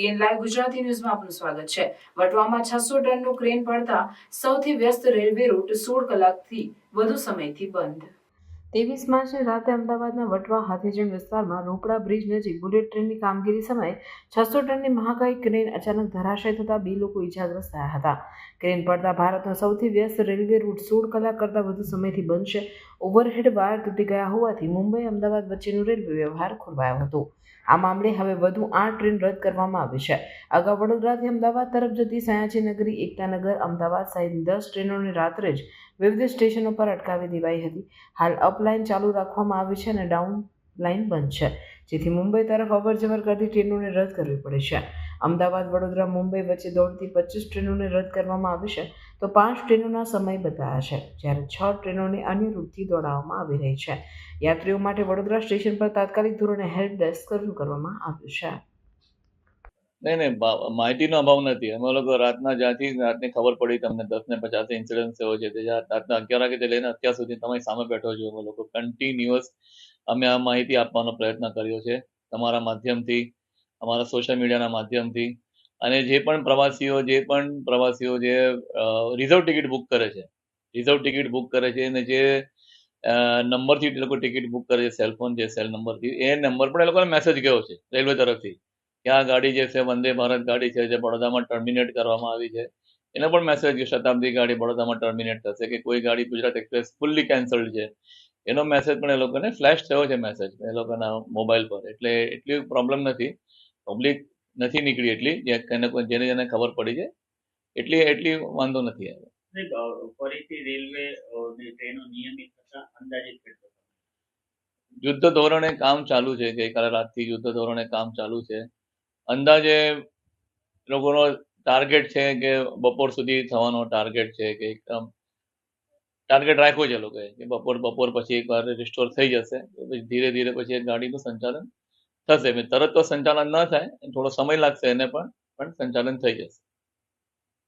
CN live Gujarati ન્યૂઝમાં આપનું સ્વાગત છે. વટવામાં છસો ટનનું ક્રેન પડતા સૌથી વ્યસ્ત રેલવે રૂટ સોળ કલાકથી વધુ સમયથી બંધ. ત્રેવીસ માર્ચે રાતે અમદાવાદના વટવા હાથીજણ વિસ્તારમાં રોપડા બ્રિજ નજીક બુલેટ ટ્રેનની કામગીરી સમયે છસો ટનની મહાકાય ક્રેન અચાનક ધરાશય થતાં બે લોકો ઇજાગ્રસ્ત થયા હતા. ક્રેન પડતા ભારતનો સૌથી વ્યસ્ત રેલવે રૂટ સોળ કલાક કરતાં વધુ સમયથી બનશે ઓવરહેડ વાયર તૂટી ગયા હોવાથી મુંબઈ અમદાવાદ વચ્ચેનો રેલવે વ્યવહાર ખોરવાયો હતો. આ મામલે હવે વધુ આઠ ટ્રેન રદ કરવામાં આવી છે. અગાઉ વડોદરાથી અમદાવાદ તરફ જતી સયાજી નગરી એકતાનગર અમદાવાદ સહિત દસ ટ્રેનોને રાત્રે જ વિવિધ સ્ટેશનો પર અટકાવી દેવાઈ હતી. હાલ અપલાઇન ચાલુ રાખવામાં આવી છે અને ડાઉન લાઇન બંધ છે. જેથી મુંબઈ તરફ અવરજવર કરતી ટ્રેનોને રદ કરવી પડે છે. અમદાવાદ, વડોદરા, મુંબઈ વચ્ચે દોડતી પચીસ ટ્રેનોને રદ કરવામાં આવી છે તો પાંચ ટ્રેનોના સમય બતાવ્યા છે, જ્યારે છ ટ્રેનોને અન્ય રૂટથી દોડાવવામાં આવી રહી છે. યાત્રીઓ માટે વડોદરા સ્ટેશન પર તાત્કાલિક ધોરણે હેલ્પ ડેસ્ક શરૂ કરવામાં આવ્યું છે. નહીં નહીં માહિતીનો અભાવ નથી. અમે લોકો રાતના જ્યાંથી રાતની ખબર પડી તમને દસ ને પચાસ ઇન્સિડન્સ થયો છે, તે રાતના અગિયાર વાગે લઈને અત્યાર સુધી તમારી સામે બેઠો છું અમે લોકો. કન્ટિન્યુઅસ અમે આ માહિતી આપવાનો પ્રયત્ન કર્યો છે. તમારા માધ્યમથી, અમારા સોશિયલ મીડિયાના માધ્યમથી. અને જે પણ પ્રવાસીઓ, જે પણ પ્રવાસીઓ જે રિઝર્વ ટિકિટ બુક કરે છે રિઝર્વ ટિકિટ બુક કરે છે અને જે નંબરથી એ લોકો ટિકિટ બુક કરે છે સેલફોન જે સેલ નંબરથી એ નંબર પણ એ લોકોને મેસેજ ગયો છે રેલવે તરફથી. કે આ ગાડી જે છે વંદે ભારત ગાડી છે જે બડોદામાં ટર્મિનેટ કરવામાં આવી છે. એનો પણ મેસેજ કે શતાબ્દી ગાડી બડોદામાં ટર્મિનેટ થશે કે કોઈ ગાડી ગુજરાત એક્સપ્રેસ ફૂલ્લી કેન્સલ્ડ છે. એનો મેસેજ પણ એ લોકોને ફ્લેશ થયો છે મેસેજ એ લોકોના મોબાઈલ પર. એટલે એટલી પ્રોબ્લેમ નથી. પબ્લિક નથી નીકળી એટલી જેને જેને ખબર પડી છે. એટલી એટલી વાંધો નથી આવ્યો ફરીથી રેલવે ટ્રેનો નિયમિત થતા અંદાજિત યુદ્ધ ધોરણે કામ ચાલુ છે. ગઈકાલે રાતથી યુદ્ધ ધોરણે કામ ચાલુ છે. અંદાજે લોકોનો ટાર્ગેટ છે કે બપોર સુધી થવાનો ટાર્ગેટ છે કે એકદમ ટાર્ગેટ રાખ્યો છે લોકોએ કે બપોર બપોર પછી એકવાર રિસ્ટોર થઈ જશે. પછી ધીરે ધીરે પછી ગાડીનું સંચાલન થશે. તરત તો સંચાલન ન થાય, થોડો સમય લાગશે એને પણ પણ સંચાલન થઈ જશે.